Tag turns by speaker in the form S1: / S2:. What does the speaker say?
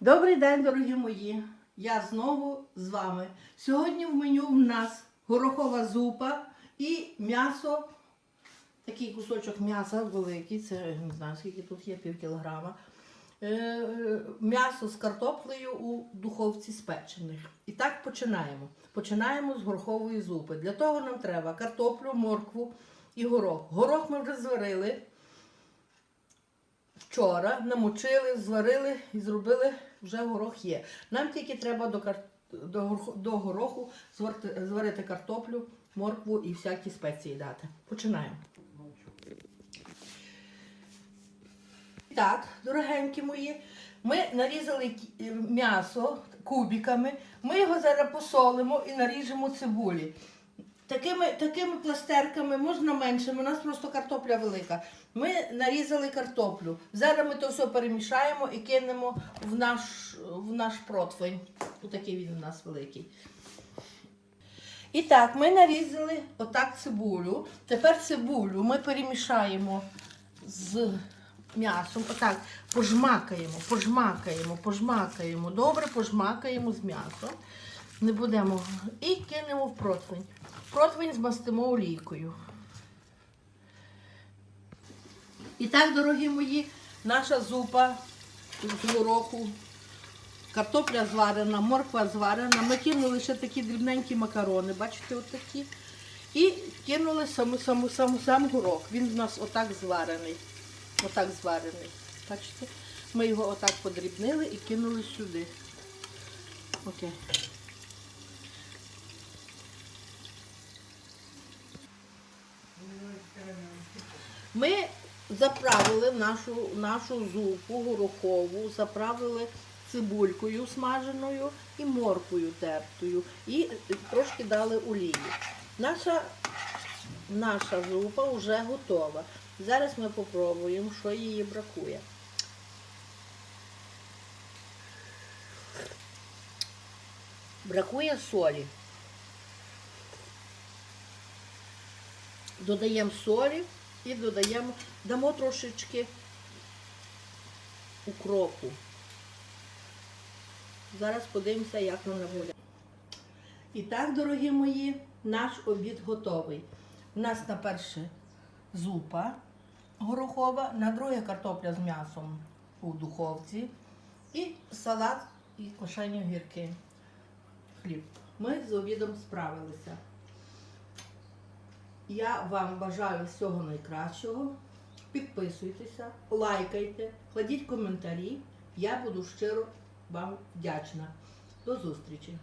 S1: Добрий день, дорогі мої! Я знову з вами. Сьогодні в меню в нас горохова зупа і м'ясо. Такий кусочок м'яса великий, це не знаю, скільки тут є, пів кілограма. Е, М'ясо з картоплею у духовці спечених. І так починаємо. Починаємо з горохової зупи. Для того нам треба картоплю, моркву і горох. Горох ми вже зварили вчора, намочили, зварили і зробили, вже горох є. Нам тільки треба до, кар... до, гороху зварити, зварити картоплю, моркву і всякі спеції дати. Починаємо. Так, дорогенькі мої, ми нарізали е, м'ясо кубиками, ми його зараз посолимо і наріжемо цибулі. Такими, такими пластерками, можна меншими, у нас просто картопля велика. Ми нарізали картоплю. Зараз ми то все перемішаємо і кинемо в наш, в наш противень. Отакий він у нас великий. І так, ми нарізали отак цибулю. Тепер цибулю ми перемішаємо з м'ясом. Отак пожмакаємо, пожмакаємо, пожмакаємо. Добре пожмакаємо з м'ясом. Не будемо. І кинемо в противень. Противень змастимо олійкою. І так, дорогі мої, наша зупа з гороху. Картопля зварена, морква зварена. Ми кинули ще такі дрібненькі макарони, бачите, отакі. І кинули саму, саму, саму, сам горох. Він в нас отак зварений. Отак зварений. Бачите? Ми його отак подрібнили і кинули сюди. Окей. Ми заправили нашу, нашу зупу горохову, заправили цибулькою смаженою і морквою тертою. І трошки дали олії. Наша, наша зупа вже готова. Зараз ми попробуємо, що її бракує. Бракує солі. Додаємо солі і додаємо, дамо трошечки укропу. Зараз подивимося, як воно буде. І так, дорогі мої, наш обід готовий. У нас на перше зупа горохова, на друге картопля з м'ясом у духовці і салат і кошені огірки. Хліб. Ми з обідом справилися. Я вам бажаю всього найкращого. Підписуйтеся, лайкайте, кладіть коментарі. Я буду щиро вам вдячна. До зустрічі!